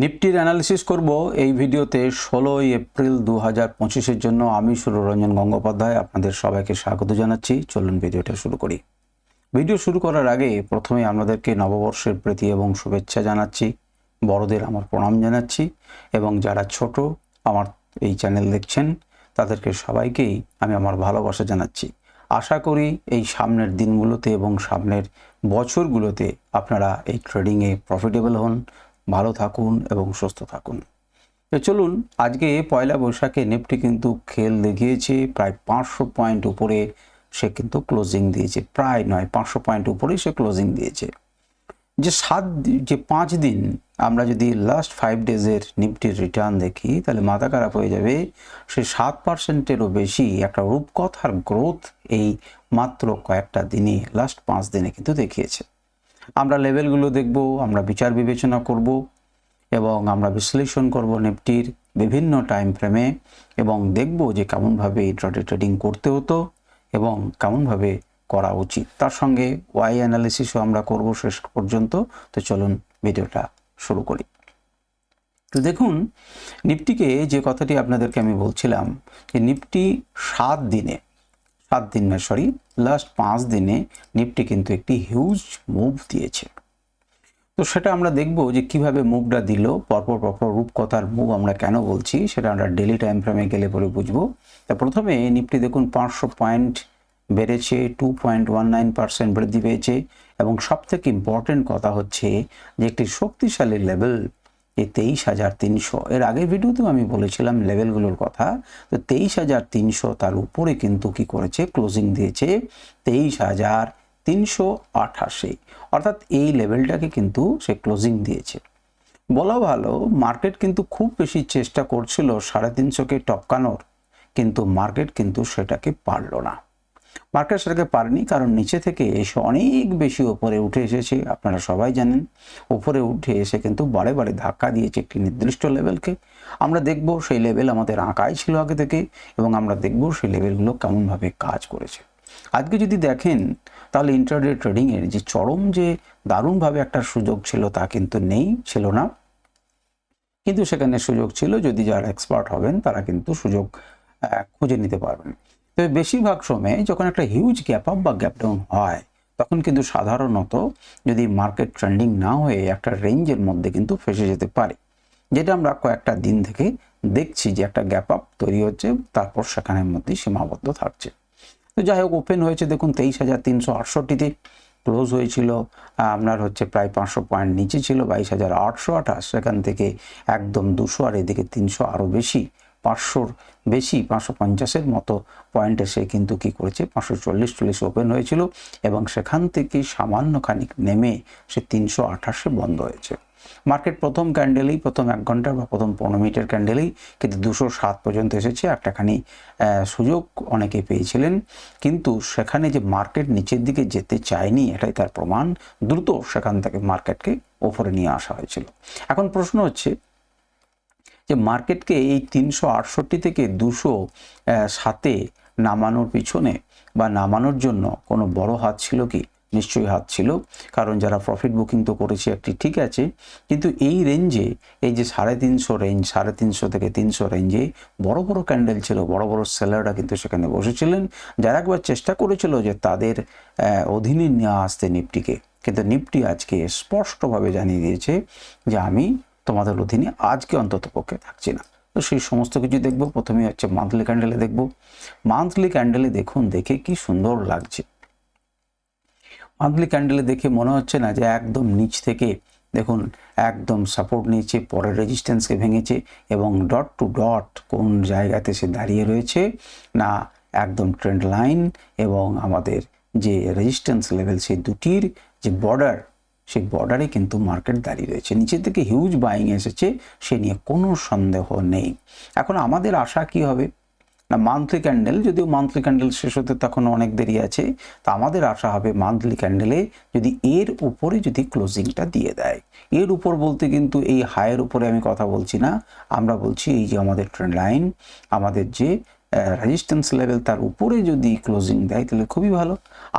নিফটির analysis করব। এই ভিডিওতে ষোলোই এপ্রিল দু হাজার পঁচিশের জন্য আমি সুররঞ্জন গঙ্গোপাধ্যায় আপনাদের সবাইকে স্বাগত জানাচ্ছি। চলুন ভিডিওটা শুরু করি। ভিডিও শুরু করার আগে প্রথমে আপনাদেরকে নববর্ষের প্রীতি এবং শুভেচ্ছা জানাচ্ছি। বড়দের আমার প্রণাম জানাচ্ছি এবং যারা ছোট আমার এই চ্যানেল দেখছেন, তাদেরকে সবাইকেই আমি আমার ভালোবাসা জানাচ্ছি। আশা করি এই সামনের দিনগুলোতে এবং সামনের বছরগুলোতে আপনারা এই ট্রেডিংয়ে প্রফিটেবল হন। ভালো থাকুন এবং সুস্থ থাকুন। চলুন, আজকে পয়লা বৈশাখে নিফটি কিন্তু খেল দেখিয়েছে, প্রায় পাঁচশো পয়েন্ট উপরে সে কিন্তু ক্লোজিং দিয়েছে, প্রায় নয়, পাঁচশো পয়েন্ট উপরেই সে ক্লোজিং দিয়েছে। যে সাত, যে পাঁচ দিন আমরা যদি লাস্ট ফাইভ ডেজের নিফটির রিটার্ন দেখি, তাহলে মাথা খারাপ হয়ে যাবে, সে সাত পার্সেন্টেরও বেশি একটা রূপকথার গ্রোথ এই মাত্র কয়েকটা দিনে লাস্ট পাঁচ দিনে কিন্তু দেখিয়েছে। আমরা লেভেলগুলো দেখব, আমরা বিচার বিবেচনা করব এবং আমরা বিশ্লেষণ করব নিফটির বিভিন্ন টাইম ফ্রেমে এবং দেখব যে কেমনভাবে ইন্ট্রাডে ট্রেডিং করতে হতো এবং কেমনভাবে করা উচিত। তার সঙ্গে ওয়াই অ্যানালিসিসও আমরা করব শেষ পর্যন্ত। তো চলুন ভিডিওটা শুরু করি। তো দেখুন নিফটিকে যে কথাটি আপনাদেরকে আমি বলছিলাম যে নিফটি সাত দিনে সাত দিন না সরি লাস্ট পাঁচ দিনে নিফটি কিন্তু একটি হিউজ মুভ দিয়েছে। তো সেটা আমরা দেখব যে কীভাবে মুভটা দিল, পরপর পরপর রূপকথার মুভ আমরা কেন বলছি, সেটা আমরা ডেলি টাইম ফ্রেমে গেলে পরে বুঝব। তা প্রথমে নিফটি দেখুন, পাঁচশো পয়েন্ট বেড়েছে two point one nine percent বৃদ্ধি পেয়েছে এবং সব থেকে ইম্পর্টেন্ট কথা হচ্ছে যে একটি শক্তিশালী লেভেল এই তেইশ হাজার তিনশো। এর আগের ভিডিওতেও আমি বলেছিলাম লেভেলগুলোর কথা। তো তেইশ হাজার তিনশো তার উপরে কিন্তু কি করেছে? ক্লোজিং দিয়েছে তেইশ হাজার তিনশো আঠাশি। অর্থাৎ এই লেভেলটাকে কিন্তু সে ক্লোজিং দিয়েছে। বলা ভালো, মার্কেট কিন্তু খুব বেশি চেষ্টা করছিল সাড়ে তিনশোকে টপকানোর, কিন্তু মার্কেট কিন্তু সেটাকে পারল না। মার্কেট সেটাকে পারেনি, কারণ নিচে থেকে এসে অনেক বেশি ওপরে উঠে এসেছে। আপনারা সবাই জানেন উপরে উঠে এসে কিন্তু বারে বারে ধাক্কা দিয়েছে একটি নির্দিষ্ট লেভেলকে। আমরা দেখব সেই লেভেল আমাদের আঁকাই ছিল আগে থেকে, এবং আমরা দেখব সেই লেভেলগুলো কেমনভাবে কাজ করেছে। আজকে যদি দেখেন, তাহলে ইন্টারডে ট্রেডিংয়ের যে চরম যে দারুণভাবে একটা সুযোগ ছিল তা কিন্তু নেই, ছিল না। কিন্তু সেখানে সুযোগ ছিল, যদি যারা এক্সপার্ট হবেন, তারা কিন্তু সুযোগ খুঁজে নিতে পারবেন। তবে বেশিরভাগ সময়ে যখন একটা হিউজ গ্যাপ আপ বা গ্যাপ ডাউন হয়, তখন কিন্তু সাধারণত যদি মার্কেট ট্রেন্ডিং না হয়ে একটা রেঞ্জের মধ্যে কিন্তু ফেসে যেতে পারে। যেটা আমরা কয়েকটা দিন থেকে দেখছি যে একটা গ্যাপ আপ তৈরি হচ্ছে, তারপর সেখানের মধ্যে সীমাবদ্ধ থাকছে। তো যাই হোক ওপেন হয়েছে দেখুন তেইশ হাজার তিনশো আটষট্টিতে ক্লোজ হয়েছিল আপনার হচ্ছে প্রায় পাঁচশো পয়েন্ট নিচে ছিল, বাইশ হাজার আটশো আঠাশ, সেখান থেকে একদম দুশো আর এদিকে তিনশো আরও বেশি। পাঁচশোর বেশি, পাঁচশো পঞ্চাশের মতো পয়েন্ট এসে কিন্তু কি করেছে? পাঁচশো চল্লিশ চল্লিশ ওপেন হয়েছিল এবং সেখান থেকে সামান্য খানিক নেমে সে তিনশো আঠাশে বন্ধ হয়েছে। মার্কেট প্রথম ক্যান্ডেলেই প্রথম এক ঘণ্টার বা প্রথম পনেরো মিনিটের ক্যান্ডেলেই কিন্তু দুশো সাত পর্যন্ত এসেছে একটাখানি সুযোগ অনেকে পেয়েছিলেন। কিন্তু সেখানে যে মার্কেট নিচের দিকে যেতে চায়নি, এটাই তার প্রমাণ। দ্রুত সেখান থেকে মার্কেটকে ওপরে নিয়ে আসা হয়েছিল। এখন প্রশ্ন হচ্ছে যে মার্কেটকে এই তিনশো আটষট্টি থেকে দুশো সাতে নামানোর পিছনে বা নামানোর জন্য কোনো বড় হাত ছিল কি? নিশ্চয়ই হাত ছিল, কারণ যারা প্রফিট বুকিং তো করেছে একটি ঠিক আছে, কিন্তু এই রেঞ্জে এই যে সাড়ে তিনশো রেঞ্জ সাড়ে তিনশো থেকে তিনশো রেঞ্জে বড় বড় ক্যান্ডেল ছিল, বড় বড় সেলাররা কিন্তু সেখানে বসেছিলেন, যারা একবার চেষ্টা করেছিল যে তাদের অধীনে নিয়ে আসতে নিফটিকে। কিন্তু নিফটি আজকে স্পষ্টভাবে জানিয়ে দিয়েছে যে আমি তোমাদের অধীনে আজকে অন্তত পক্ষে থাকছি না। তো সেই সমস্ত কিছু দেখব। প্রথমে হচ্ছে মান্থলি ক্যান্ডেলে দেখব। মান্থলি ক্যান্ডেলে দেখুন, দেখে কি সুন্দর লাগছে। মান্থলি ক্যান্ডেলে দেখে মনে হচ্ছে না যে একদম নিচ থেকে, দেখুন, একদম সাপোর্ট নিয়েছে, পরে রেজিস্ট্যান্সকে ভেঙেছে এবং ডট টু ডট কোন জায়গাতে সে দাঁড়িয়ে রয়েছে, না একদম ট্রেন্ড লাইন এবং আমাদের যে রেজিস্ট্যান্স লেভেল সেই দুটির যে বর্ডার সেই বর্ডারে কিন্তু মার্কেট দাঁড়িয়ে রয়েছে। নিচের থেকে হিউজ বাইং এসেছে, সে নিয়ে কোনো সন্দেহ নেই। এখন আমাদের আশা কি হবে? না মান্থলি ক্যান্ডেল যদিও মান্থলি ক্যান্ডেল শেষ হতে তখন অনেক দেরি আছে, তা আমাদের আশা হবে মান্থলি ক্যান্ডেলে যদি এর উপরে যদি ক্লোজিংটা দিয়ে দেয়। এর উপর বলতে কিন্তু এই হায়ের উপরে আমি কথা বলছি না। আমরা বলছি এই যে আমাদের ট্রেন্ড লাইন আমাদের যে রেজিস্ট্যান্স লেভেল তার উপরে যদি ক্লোজিং দেয় তাহলে খুবই ভালো।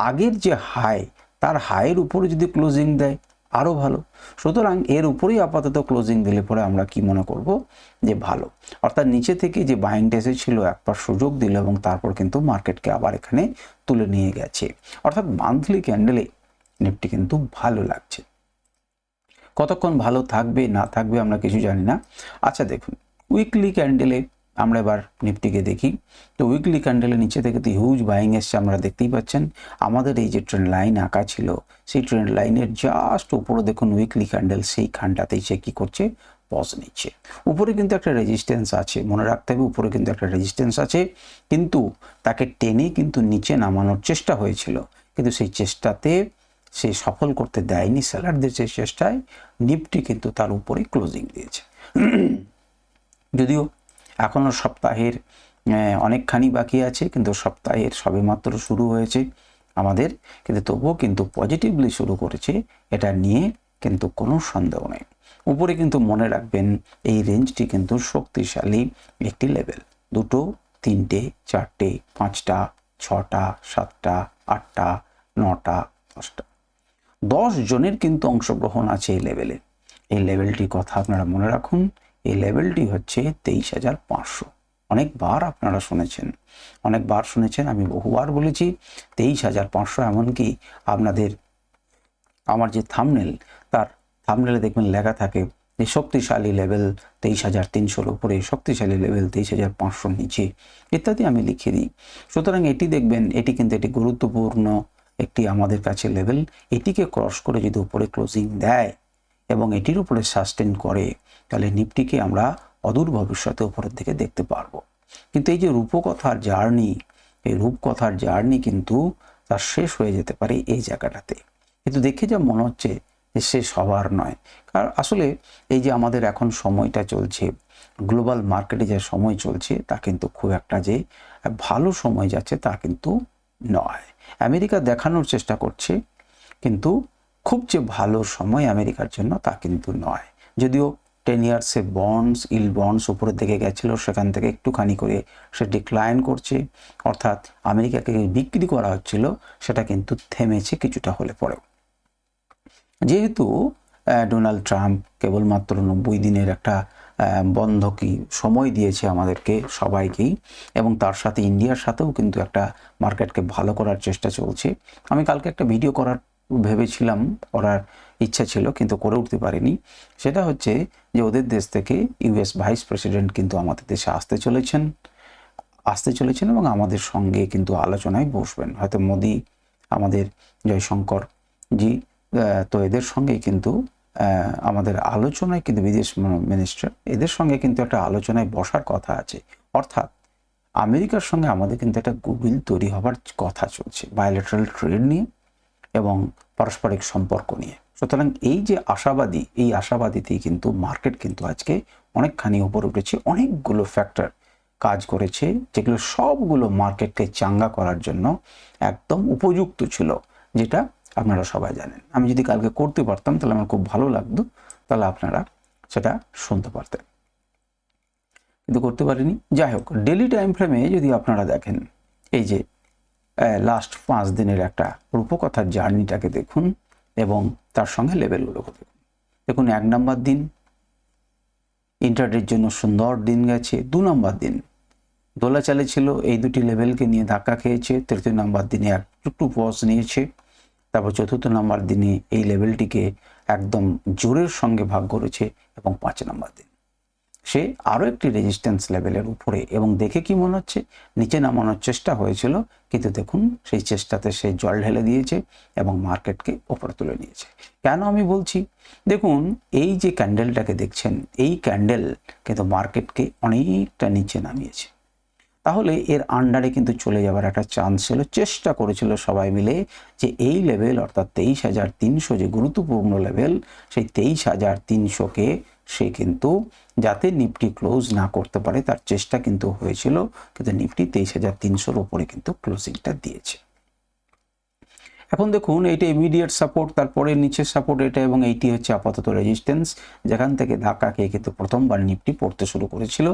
আগের যে হাই তার হাইয়ের উপরে যদি ক্লোজিং দেয় আরও ভালো। সুতরাং এর উপরেই আপাতত ক্লোজিং দিলে পরে আমরা কি মনে করব? যে ভালো। অর্থাৎ নিচে থেকে যে বাইংটা এসেছিল একবার সুযোগ দিল এবং তারপর কিন্তু মার্কেটকে আবার এখানে তুলে নিয়ে গেছে। অর্থাৎ মান্থলি ক্যান্ডেলে নিফটি কিন্তু ভালো লাগছে। কতক্ষণ ভালো থাকবে, না থাকবে আমরা কিছু জানি না। আচ্ছা দেখুন উইকলি ক্যান্ডেলে আমরা এবার নিফটিকে দেখি। তো উইকলি ক্যান্ডেলের নিচে থেকে তো হিউজ বাইং এসছে আমরা দেখতেই পাচ্ছেন। আমাদের এই যে ট্রেন্ড লাইন আঁকা ছিল, সেই ট্রেন্ড লাইনের জাস্ট উপরে দেখুন উইকলি ক্যান্ডেল সেই খানটাতেই সে কী করছে? পজ নিচ্ছে। উপরে কিন্তু একটা রেজিস্ট্যান্স আছে, মনে রাখতে হবে উপরে কিন্তু একটা রেজিস্ট্যান্স আছে, কিন্তু তাকে টেনে কিন্তু নিচে নামানোর চেষ্টা হয়েছিল। কিন্তু সেই চেষ্টাতে সে সফল করতে দেয়নি সেলারদের যে চেষ্টায়, নিফটি কিন্তু তার উপরে ক্লোজিং দিয়েছে। যদিও এখনও সপ্তাহের অনেকখানি বাকি আছে, কিন্তু সপ্তাহের সবেমাত্র শুরু হয়েছে আমাদের, কিন্তু তবুও কিন্তু পজিটিভলি শুরু করেছে, এটা নিয়ে কিন্তু কোনো সন্দেহ নেই। উপরে কিন্তু মনে রাখবেন, এই রেঞ্জটি কিন্তু শক্তিশালী একটি লেভেল দুটো, তিনটে, চারটে, পাঁচটা, ছটা, সাতটা, আটটা, নটা, দশটা। দশ জনের কিন্তু অংশগ্রহণ আছে এই লেভেলে এই লেভেলটির কথা আপনারা মনে রাখুন এই লেভেলটি হচ্ছে তেইশ হাজার পাঁচশো। অনেকবার আপনারা শুনেছেন, অনেকবার শুনেছেন, আমি বহুবার বলেছি তেইশ হাজার পাঁচশো এমনকি আপনাদের আমার যে থামনেল তার থামনেলে দেখবেন লেখা থাকে যে শক্তিশালী লেভেল তেইশ হাজার তিনশোর উপরে, শক্তিশালী লেভেল তেইশ হাজার পাঁচশোর নিচে ইত্যাদি আমি লিখে দিই। সুতরাং এটি দেখবেন, এটি কিন্তু একটি গুরুত্বপূর্ণ একটি আমাদের কাছে লেভেল। এটিকে ক্রস করে যদি উপরে ক্লোজিং দেয় এবং এটির উপরে সাস্টেন করে, তাহলে নিফটিকে আমরা অদূর ভবিষ্যতে উপরের দিকে দেখতে পারব। কিন্তু এই যে রূপকথার জার্নি, এই রূপকথার জার্নি কিন্তু তার শেষ হয়ে যেতে পারে এই জায়গাটাতে। কিন্তু দেখে যা মনে হচ্ছে যে শেষ হবার নয়। কারণ আসলে এই যে আমাদের এখন সময়টা চলছে, গ্লোবাল মার্কেটে যে সময় চলছে, তা কিন্তু খুব একটা যে ভালো সময় যাচ্ছে তা কিন্তু নয়। আমেরিকা দেখানোর চেষ্টা করছে, কিন্তু খুব যে ভালো সময় আমেরিকার জন্য তা কিন্তু নয়। যদিও টেন ইয়ার্সে বন্ডস ইল বন্ডস উপরের দিকে গেছিল, সেখান থেকে একটুখানি করে সে ডিক্লাইন করছে। অর্থাৎ আমেরিকাকে বিক্রি করা হচ্ছিল, সেটা কিন্তু থেমেছে কিছুটা হলে পরেও। যেহেতু ডোনাল্ড ট্রাম্প কেবলমাত্র নব্বই দিনের একটা বন্ধকি সময় দিয়েছে আমাদেরকে সবাইকেই, এবং তার সাথে ইন্ডিয়ার সাথেও কিন্তু একটা মার্কেটকে ভালো করার চেষ্টা চলছে। আমি কালকে একটা ভিডিও করার ভেবেছিলাম, করার ইচ্ছা ছিল কিন্তু করে উঠতে পারিনি। সেটা হচ্ছে যে ওদের দেশ থেকে ইউএস ভাইস প্রেসিডেন্ট কিন্তু আমাদের দেশে আসতে চলেছেন। আসতে চলেছেন এবং আমাদের সঙ্গে কিন্তু আলোচনায় বসবেন। হয়তো মোদি, আমাদের জয়শঙ্কর জি তো এদের সঙ্গে কিন্তু আমাদের আলোচনায় কিন্তু বিদেশ মিনিস্টার এদের সঙ্গে কিন্তু একটা আলোচনায় বসার কথা আছে। অর্থাৎ আমেরিকার সঙ্গে আমাদের কিন্তু একটা গুগল তৈরি হবার কথা চলছে। বায়োলেটারাল ট্রেড নিয়ে। এবং পারস্পরিক সম্পর্ক নিয়ে। সুতরাং এই যে আশাবাদী, এই আশাবাদীতেই কিন্তু মার্কেট কিন্তু আজকে অনেকখানি উপরে উঠেছে। অনেকগুলো ফ্যাক্টর কাজ করেছে, যেগুলো সবগুলো মার্কেটকে চাঙ্গা করার জন্য একদম উপযুক্ত ছিল, যেটা আপনারা সবাই জানেন। আমি যদি কালকে করতে পারতাম, তাহলে আমার খুব ভালো লাগতো, তাহলে আপনারা সেটা শুনতে পারতেন। কিন্তু করতে পারিনি। যাই হোক ডেলি টাইম ফ্রেমে যদি আপনারা দেখেন, এই যে লাস্ট পাঁচ দিনের একটা রূপকথার জার্নিটাকে দেখুন এবং তার সঙ্গে লেভেলগুলোকে দেখুন। দেখুন, এক নম্বর দিন ইন্টারডের জন্য সুন্দর দিন গেছে, দু নম্বর দিন। দোলা ছিল, এই দুটি লেভেলকে নিয়ে ধাক্কা খেয়েছে, তৃতীয় নম্বর দিনে একটু পজ নিয়েছে, তারপর চতুর্থ নম্বর দিনে এই লেভেলটিকে একদম জোরের সঙ্গে ভাগ করেছে এবং পাঁচ নম্বর দিন। সে আরও একটি রেজিস্ট্যান্স লেভেলের উপরে। এবং দেখে কি মনে হচ্ছে? নিচে নামানোর চেষ্টা হয়েছিল, কিন্তু দেখুন, সেই চেষ্টাতে সে জল ঢেলে দিয়েছে এবং মার্কেটকে ওপরে তুলে নিয়েছে। কেন আমি বলছি? দেখুন, এই যে ক্যান্ডেলটাকে দেখছেন, এই ক্যান্ডেল কিন্তু মার্কেটকে অনেকটা নিচে নামিয়েছে। তাহলে এর আন্ডারে কিন্তু চলে যাবার একটা চান্স ছিল, চেষ্টা করেছিল সবাই মিলে যে এই লেভেল অর্থাৎ তেইশ হাজার তিনশো যে গুরুত্বপূর্ণ লেভেল সেই তেইশ হাজার তিনশোকে সে কিন্তু যাতে নিফটি ক্লোজ না করতে পারে, তার চেষ্টা কিন্তু হয়েছিল, কিন্তু নিফটি তেইশ হাজার তিনশোর উপরে কিন্তু ক্লোজিংটা দিয়েছে। এখন দেখুন, এইটা ইমিডিয়েট সাপোর্ট তারপরে নিচের সাপোর্ট এটা, এবং এইটি হচ্ছে আপাতত রেজিস্ট্যান্স যেখান থেকে ধাক্কা খেয়ে কিন্তু প্রথমবার নিফটি পড়তে শুরু করেছিল।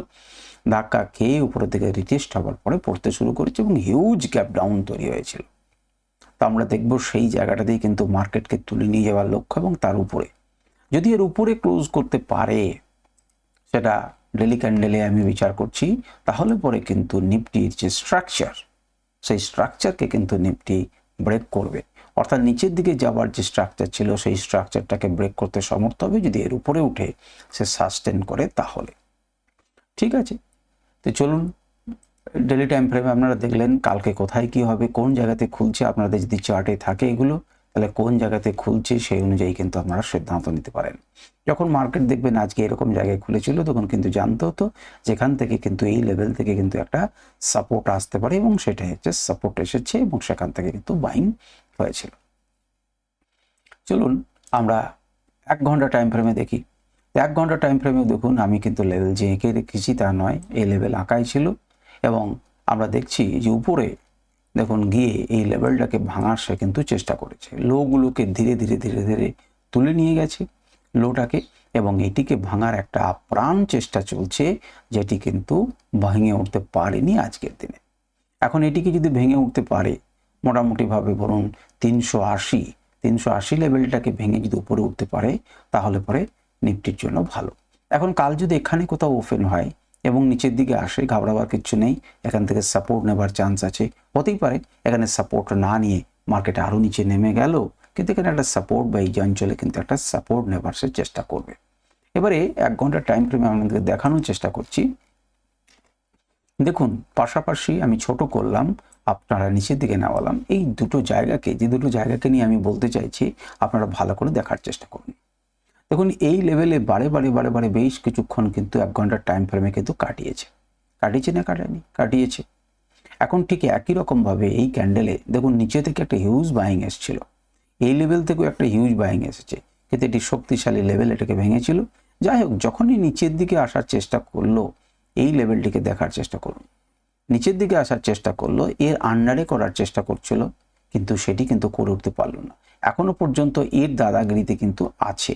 ধাক্কা খেয়ে উপরের দিকে রিটেস্ট হওয়ার পরে পড়তে শুরু করেছে, এবং হিউজ গ্যাপ ডাউন তৈরি হয়েছিল। আমরা দেখব সেই জায়গাটাতেই কিন্তু মার্কেটকে তুলে নিয়ে যাওয়ার লক্ষ্য, এবং তার উপরে যদি এর উপরে ক্লোজ করতে পারে, সেটা ডেলি ক্যান্ডেলে আমি বিচার করছি, তাহলে পরে কিন্তু নিফটির যে স্ট্রাকচার সেই স্ট্রাকচারকে কিন্তু নিফটি ব্রেক করবে। অর্থাৎ নিচের দিকে যাওয়ার যে স্ট্রাকচার ছিল, সেই স্ট্রাকচারটাকে ব্রেক করতে সমর্থ হবে, যদি এর উপরে উঠে সে সাস্টেন করে তাহলে। ঠিক আছে? তো চলুন ডেলি টাইম ফ্রেমে আপনারা দেখলেন কালকে কোথায় কি হবে, কোন জায়গাতে খুলছে, আপনাদের যদি চার্টে থাকে এগুলো তাহলে কোন জায়গাতে খুলছে সেই অনুযায়ী কিন্তু আপনারা সিদ্ধান্ত নিতে পারেন। যখন মার্কেট দেখবেন আজকে এরকম জায়গায় খুলেছিল, তখন কিন্তু জানতে হতো যেখান থেকে কিন্তু এই লেভেল থেকে কিন্তু একটা সাপোর্ট আসতে পারে এবং সেটা হচ্ছে সাপোর্ট এসেছে এবং সেখান থেকে কিন্তু বাইং হয়েছিল। চলুন আমরা এক ঘণ্টা টাইম ফ্রেমে দেখি। এক ঘণ্টা টাইম ফ্রেমে দেখুন, আমি কিন্তু লেভেল যে এঁকে রেখেছি তা নয়, এই লেভেল আঁকাই ছিল এবং আমরা দেখছি যে উপরে দেখুন, গিয়ে এই লেভেলটাকে ভাঙার সে কিন্তু চেষ্টা করেছে। লোগুলোকে ধীরে ধীরে ধীরে ধীরে তুলে নিয়ে গেছে লোটাকে এবং এটিকে ভাঙার একটা আপ্রাণ চেষ্টা চলছে যেটি কিন্তু ভেঙে উঠতে পারেনি আজকের দিনে। এখন এটিকে যদি ভেঙে উঠতে পারে, মোটামুটিভাবে বলুন তিনশো আশি তিনশো আশি লেভেলটাকে ভেঙে যদি উপরে উঠতে পারে, তাহলে পরে নিফটির জন্য ভালো। এখন কাল যদি এখানে কোথাও ওপেন হয় এবং নিচের দিকে আসে, ঘাবড়াবার কিছু নেই। এখান থেকে সাপোর্ট নেবার চান্স আছে। হতেই পারে এখানে সাপোর্ট না নিয়ে মার্কেটে আরও নিচে নেমে গেল, কিন্তু এখানে একটা সাপোর্ট বা এই অঞ্চলে কিন্তু একটা সাপোর্ট নেবার সে চেষ্টা করবে। এবারে এক ঘণ্টা টাইম ফ্রেমে আপনাদের দেখানোর চেষ্টা করছি। দেখুন, পাশাপাশি আমি ছোট করলাম, আপনারা নিচের দিকে নেওয়ালাম এই দুটো জায়গাকে, যে দুটো জায়গাকে নিয়ে আমি বলতে চাইছি, আপনারা ভালো করে দেখার চেষ্টা করুন। দেখুন, এই লেভেলে বারে বারে বারে বারে বেশ কিছুক্ষণ কিন্তু এক ঘণ্টার টাইম ফ্রেমে কিন্তু কাটিয়েছে। কাটিয়েছে না কাটায়নি? কাটিয়েছে। এখন ঠিক একই রকমভাবে এই ক্যান্ডেলে দেখুন, নিচে থেকে একটা হিউজ বাইং এসেছিল। এই লেভেল থেকেও একটা হিউজ বাইং এসেছে। কিন্তু এটি শক্তিশালী লেভেল এটাকে ভেঙেছিল। যাই হোক, যখনই নিচের দিকে আসার চেষ্টা করল, এই লেভেলটিকে দেখার চেষ্টা করুন। নিচের দিকে আসার চেষ্টা করল, এর আন্ডারে করার চেষ্টা করছিল, কিন্তু সেটি কিন্তু করে উঠতে পারল না। এখনও পর্যন্ত এর দাদাগিরিতে কিন্তু আছে।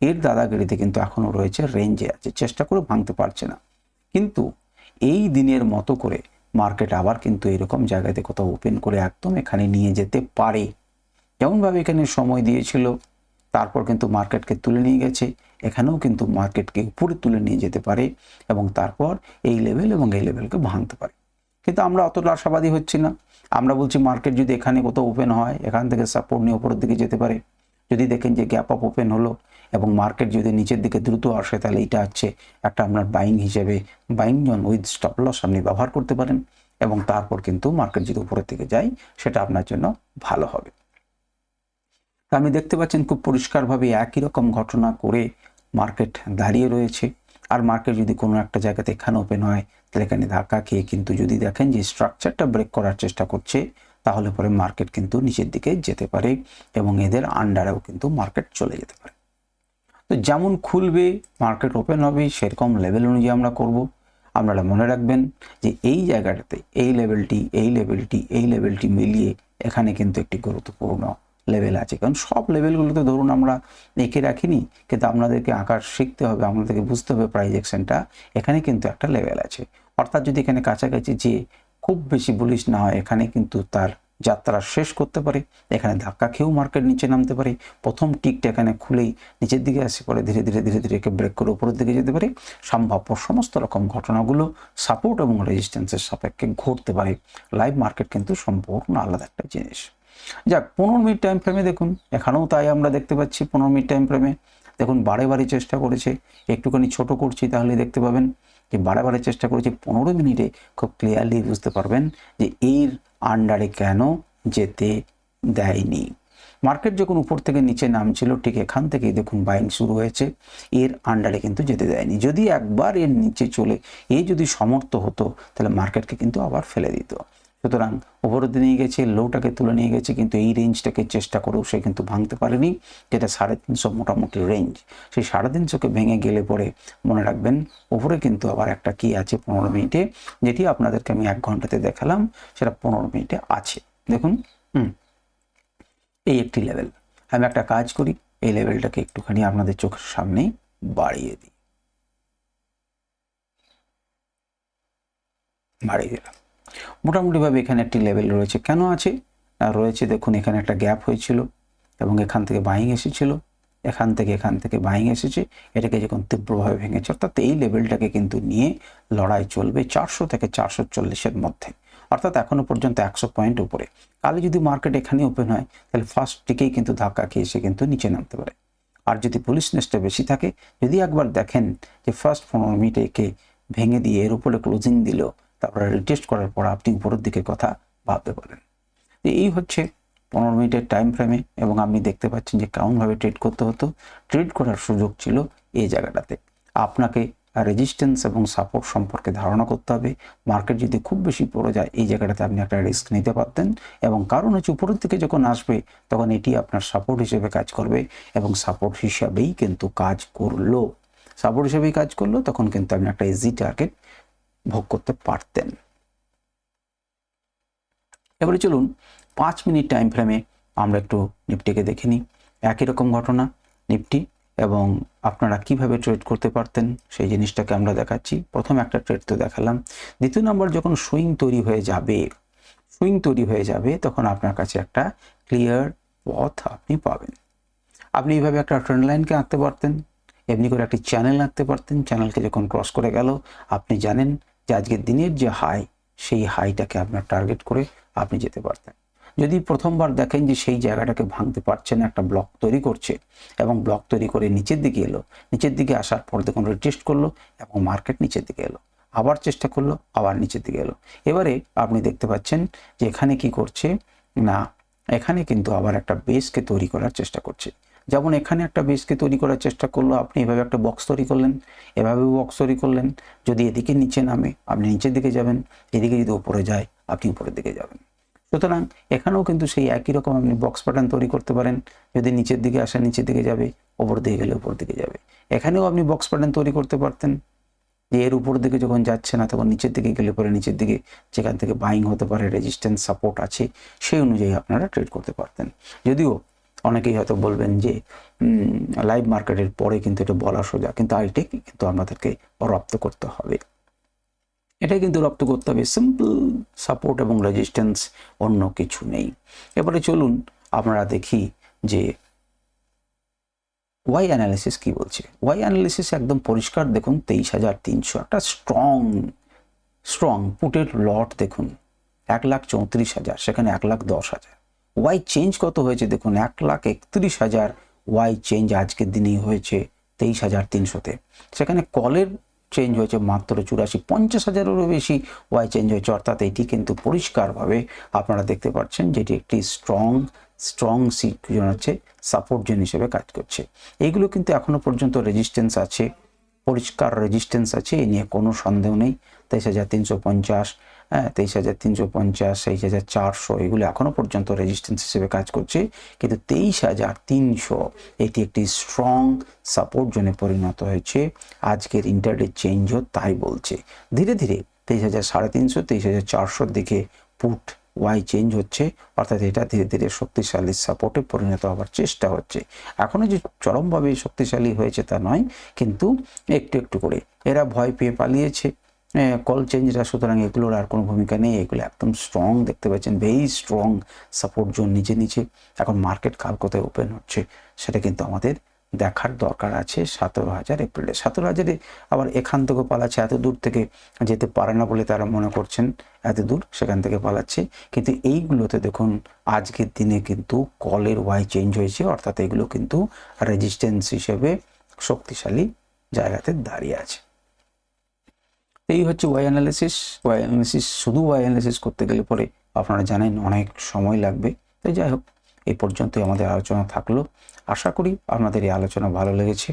এর দাদাগিরিতে কিন্তু এখনও রয়েছে রেঞ্জে আছে, চেষ্টা করে ভাঙতে পারছে না। কিন্তু এই দিনের মতো করে মার্কেট আবার কিন্তু এরকম জায়গাতে কোথাও ওপেন করে একদম এখানে নিয়ে যেতে পারে। যেমনভাবে এখানে সময় দিয়েছিল, তারপর কিন্তু মার্কেটকে তুলে নিয়ে গেছে, এখানেও কিন্তু মার্কেটকে উপরে তুলে নিয়ে যেতে পারে এবং তারপর এই লেভেল এবং এই লেভেলকে ভাঙতে পারে। কিন্তু আমরা অতটা আশাবাদী হচ্ছি না। আমরা বলছি মার্কেট যদি এখানে কোথাও ওপেন হয়, এখান থেকে সাপোর্ট নিয়ে ওপরের দিকে যেতে পারে। যদি দেখেন যে গ্যাপ আপ ওপেন হলো এবং মার্কেট যদি নিচের দিকে দ্রুত আসে, তাহলে এটা হচ্ছে একটা আপনার বাইং হিসেবে buying zone with stop loss আপনি ব্যবহার করতে পারেন এবং তারপর কিন্তু মার্কেট যদি উপরের দিকে যায়, সেটা আপনার জন্য ভালো হবে। আমি দেখতে পাচ্ছেন খুব পরিষ্কারভাবে একই রকম ঘটনা করে মার্কেট দাঁড়িয়ে রয়েছে। আর মার্কেট যদি কোনো একটা জায়গাতে এখানে ওপেন হয়, তাহলে এখানে ধাক্কা খেয়ে কিন্তু যদি দেখেন যে স্ট্রাকচারটা ব্রেক করার চেষ্টা করছে তাহলে পরে মার্কেট কিন্তু নিচের দিকে যেতে পারে এবং এদের আন্ডারেও কিন্তু মার্কেট চলে যেতে পারে। তো যেমন খুলবে মার্কেট ওপেন হবে, সেরকম লেভেল অনুযায়ী আমরা করব। আপনারা মনে রাখবেন যে এই জায়গাটাতে এই লেভেলটি এই লেভেলটি এই লেভেলটি মিলিয়ে এখানে কিন্তু একটি গুরুত্বপূর্ণ লেভেল আছে। কারণ সব লেভেলগুলোতে ধরুন আমরা এঁকে রাখিনি, কিন্তু আপনাদেরকে আঁকার শিখতে হবে, আপনাদেরকে বুঝতে হবে প্রাইজেকশনটা এখানে কিন্তু একটা লেভেল আছে। অর্থাৎ যদি এখানে কাছাকাছি যে খুব বেশি বুলিশ না হয়, এখানে কিন্তু তার যাত্রা শেষ করতে পারে। এখানে ধাক্কা খেয়েও মার্কেট নিচে নামতে পারে। প্রথম টিকটা এখানে খুলেই নিচের দিকে আসে পরে ধীরে ধীরে ধীরে ধীরে একে ব্রেক করে উপরের দিকে যেতে পারে। সম্ভাব্য সমস্ত রকম ঘটনাগুলো সাপোর্ট এবং রেজিস্ট্যান্সের সাপেক্ষে ঘটতে পারে। লাইভ মার্কেট কিন্তু সম্পূর্ণ আলাদা একটা জিনিস। যাক, পনেরো মিনিট টাইম ফ্রেমে দেখুন। এখানেও তাই আমরা দেখতে পাচ্ছি পনেরো মিনিট টাইম ফ্রেমে দেখুন বারে বারে চেষ্টা করেছে। একটুখানি ছোট করছি তাহলে দেখতে পাবেন। যে বারে চেষ্টা করেছি, পনেরো মিনিটে খুব ক্লিয়ারলি বুঝতে পারবেন যে এর আন্ডারে কেন যেতে দেয়নি। মার্কেট যখন উপর থেকে নিচে নামছিল, ঠিক এখান থেকেই দেখুন বাইং শুরু হয়েছে, এর আন্ডারে কিন্তু যেতে দেয়নি। যদি একবার এর নিচে চলে, এ যদি সমর্থ হতো, তাহলে মার্কেটকে কিন্তু আবার ফেলে দিত। সুতরাং উপরের নিয়ে গেছে, লোটাকে তুলে নিয়ে গেছে, কিন্তু এই রেঞ্জটাকে চেষ্টা করেও সে কিন্তু ভাঙতে পারেনি, যেটা সাড়ে তিনশো মোটামুটি রেঞ্জ সেই সাড়ে তিনশোকে ভেঙে গেলে পরে মনে রাখবেন, উপরে কিন্তু আবার একটা কি আছে পনেরো মিনিটে, যেটি আপনাদেরকে আমি এক ঘন্টাতে দেখালাম, সেটা পনেরো মিনিটে আছে। দেখুন, হুম, এই একটি লেভেল আমি একটা কাজ করি, এই লেভেলটাকে একটুখানি আপনাদের চোখের সামনেই বাড়িয়ে দিই। বাড়িয়ে দিলাম। মোটামুটিভাবে এখানে একটি লেভেল রয়েছে। কেন আছে? রয়েছে দেখুন, এখানে একটা গ্যাপ হয়েছিল এবং এখান থেকে বাইং এসেছিল। এখান থেকে এখান থেকে বাইং এসেছে। এটাকে যখন তীব্রভাবে ভেঙেছে, অর্থাৎ এই লেভেলটাকে কিন্তু নিয়ে লড়াই চলবে চারশো থেকে চারশো চল্লিশের মধ্যে। অর্থাৎ এখনও পর্যন্ত একশো পয়েন্ট উপরে। কালে যদি মার্কেট এখানে ওপেন হয়, তাহলে ফার্স্ট টিকেই কিন্তু ধাক্কা খেয়ে এসে কিন্তু নিচে নামতে পারে। আর যদি পুলিশ নেসটা বেশি থাকে, যদি একবার দেখেন যে ফার্স্ট পনেরো মিনিটে একে ভেঙে দিয়ে এর উপরে ক্লোজিং দিল তারপরে রিটেস্ট করার পর আপনি উপরের দিকে কথা ভাবতে পারেন। এই হচ্ছে পনেরো মিনিটের টাইম ফ্রেমে এবং আপনি দেখতে পাচ্ছেন যে কেমনভাবে ট্রেড করতে হতো। ট্রেড করার সুযোগ ছিল এই জায়গাটাতে। আপনাকে রেজিস্ট্যান্স এবং সাপোর্ট সম্পর্কে ধারণা করতে হবে। মার্কেট যদি খুব বেশি পড়ে যায়, এই জায়গাটাতে আপনি একটা রিস্ক নিতে পারতেন এবং কারণ হচ্ছে উপরের দিকে যখন আসবে, তখন এটি আপনার সাপোর্ট হিসেবে কাজ করবে এবং সাপোর্ট হিসাবেই কিন্তু কাজ করল। সাপোর্ট হিসেবেই কাজ করল, তখন কিন্তু আপনি একটা ইজি টার্গেট ভোগ করতে পারতেন। এবারে চলুন, পাঁচ মিনিট টাইম ফ্রেমে আমরা একটু নিফটিকে দেখে নিই। একই রকম ঘটনা নিফটি এবং আপনারা কীভাবে ট্রেড করতে পারতেন, সেই জিনিসটাকে আমরা দেখাচ্ছি। প্রথম একটা ট্রেড তো দেখালাম। দ্বিতীয় নম্বর যখন সুইং তৈরি হয়ে যাবে, সুইং তৈরি হয়ে যাবে, তখন আপনার কাছে একটা ক্লিয়ার পথ আপনি পাবেন। আপনি এইভাবে একটা ট্রেন্ড লাইনকে আঁকতে পারতেন, এমনি করে একটি চ্যানেল আঁকতে পারতেন। চ্যানেলকে যখন ক্রস করে গেল, আপনি জানেন যে আজকের দিনের যে হাই, সেই হাইটাকে আপনার টার্গেট করে আপনি যেতে পারতেন। যদি প্রথমবার দেখেন যে সেই জায়গাটাকে ভাঙতে পারছে না, একটা ব্লক তৈরি করছে এবং ব্লক তৈরি করে নিচের দিকে এলো, নিচের দিকে আসার পর দেখুন রিটেস্ট করল এবং মার্কেট নিচের দিকে এলো, আবার চেষ্টা করল, আবার নিচের দিকে এলো। এবারে আপনি দেখতে পাচ্ছেন যে এখানে কি করছে, না, এখানে কিন্তু আবার একটা বেসকে তৈরি করার চেষ্টা করছে। যেমন এখানে একটা বেসকে তৈরি করার চেষ্টা করল, আপনি এভাবে একটা বক্স তৈরি করলেন এভাবে বক্স তৈরি করলেন। যদি এদিকে নিচে নামে, আপনি নিচের দিকে যাবেন, এদিকে যদি উপরে যায়, আপনি উপরের দিকে যাবেন। সুতরাং এখানেও কিন্তু সেই একই রকম আপনি বক্স প্যাটার্ন তৈরি করতে পারেন। যদি নিচের দিকে আসে, নিচের দিকে যাবে ওপর দিকে গেলে উপর দিকে যাবে। এখানেও আপনি বক্স প্যাটার্ন তৈরি করতে পারতেন। যে এর উপর দিকে যখন যাচ্ছে না, তখন নিচের দিকে গেলে পরে নিচের দিকে যেখান থেকে বাইং হতে পারে রেজিস্ট্যান্স সাপোর্ট আছে, সেই অনুযায়ী আপনারা ট্রেড করতে পারতেন। যদিও অনেকেই হয়তো বলবেন যে লাইভ মার্কেটের পরে কিন্তু এটা বলা সোজা, কিন্তু আইটেক কিন্তু আমাদেরকে রপ্ত করতে হবে। এটাই কিন্তু রপ্ত করতে হবে। সিম্পল সাপোর্ট এবং রেজিস্ট্যান্স অন্য কিছু নেই। এবারে চলুন আমরা দেখি যে ওয়াই অ্যানালিসিস কি বলছে? ওয়াই অ্যানালিসিস একদম পরিষ্কার, দেখুন, তেইশ হাজার তিনশো। একটা স্ট্রং স্ট্রং পুটের লট দেখুন, এক লাখ চৌত্রিশ হাজার, সেখানে এক লাখ দশ হাজার। ওয়াই চেঞ্জ কত হয়েছে? দেখুন, এক লাখ একত্রিশ হাজার ওয়াই চেঞ্জ আজকের দিনেই হয়েছে তেইশ হাজার তিনশোতে। সেখানে কলের চেঞ্জ হয়েছে মাত্র চুরাশি, পঞ্চাশ হাজারেরও বেশি ওয়াই চেঞ্জ হয়েছে। অর্থাৎ এটি কিন্তু পরিষ্কারভাবে আপনারা দেখতে পাচ্ছেন যেটি একটি স্ট্রং স্ট্রং সিট হচ্ছে সাপোর্ট জোন হিসেবে কাজ করছে। এইগুলো কিন্তু এখনও পর্যন্ত রেজিস্ট্যান্স আছে, পরিষ্কার রেজিস্ট্যান্স আছে, এ নিয়ে কোনো সন্দেহ নেই। তেইশ হাজার তিনশো পঞ্চাশ হ্যাঁ তেইশ হাজার তিনশো পঞ্চাশ, তেইশ হাজার চারশো, এগুলো এখনও পর্যন্ত রেজিস্ট্যান্স হিসেবে কাজ করছে। কিন্তু তেইশ হাজার তিনশো, এটি একটি স্ট্রং সাপোর্ট জোনে পরিণত হয়েছে। আজকের ইন্টারডে চেঞ্জও তাই বলছে। ধীরে ধীরে তেইশ হাজার সাড়ে তিনশো, তেইশ হাজার চারশোর দিকে পুট ওয়াই চেঞ্জ হচ্ছে। অর্থাৎ এটা ধীরে ধীরে শক্তিশালী সাপোর্টে পরিণত হওয়ার চেষ্টা হচ্ছে। এখনও যে চরমভাবে শক্তিশালী হয়েছে তা নয়, কিন্তু একটু একটু করে। এরা ভয় পেয়ে পালিয়েছে। কল চেঞ্জরা সুতরাং এগুলোর আর কোনো ভূমিকা নেই। এগুলো একদম স্ট্রং দেখতে পাচ্ছেন। ভেরি স্ট্রং সাপোর্ট জোন নিচে নিচে এখন মার্কেট কাল কোথায় ওপেন হচ্ছে। সেটা কিন্তু আমাদের দেখার দরকার আছে সতেরো হাজার এপ্রিলে সতেরো হাজারে আবার এখান থেকে পালাচ্ছে। এত দূর থেকে যেতে পারে না বলে তারা মনে করছেন। এত দূর সেখান থেকে পালাচ্ছে। কিন্তু এইগুলোতে দেখুন, আজকের দিনে কিন্তু কলের ওয়াই চেঞ্জ হয়েছে। অর্থাৎ এগুলো কিন্তু রেজিস্ট্যান্স হিসেবে শক্তিশালী জায়গাতে দাঁড়িয়ে আছে। এই হচ্ছে ওয়াই অ্যানালিসিস ওয়াই অ্যানালিসিস শুধু ওয়াই অ্যানালিসিস করতে গেলে পরে আপনারা জানেন অনেক সময় লাগবে। তাই যাই হোক এই পর্যন্তই আমাদের আলোচনা থাকল। আশা করি আপনাদের এই আলোচনা ভালো লেগেছে।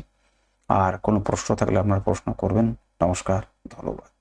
আর কোনো প্রশ্ন থাকলে আপনারা প্রশ্ন করবেন। নমস্কার, ধন্যবাদ।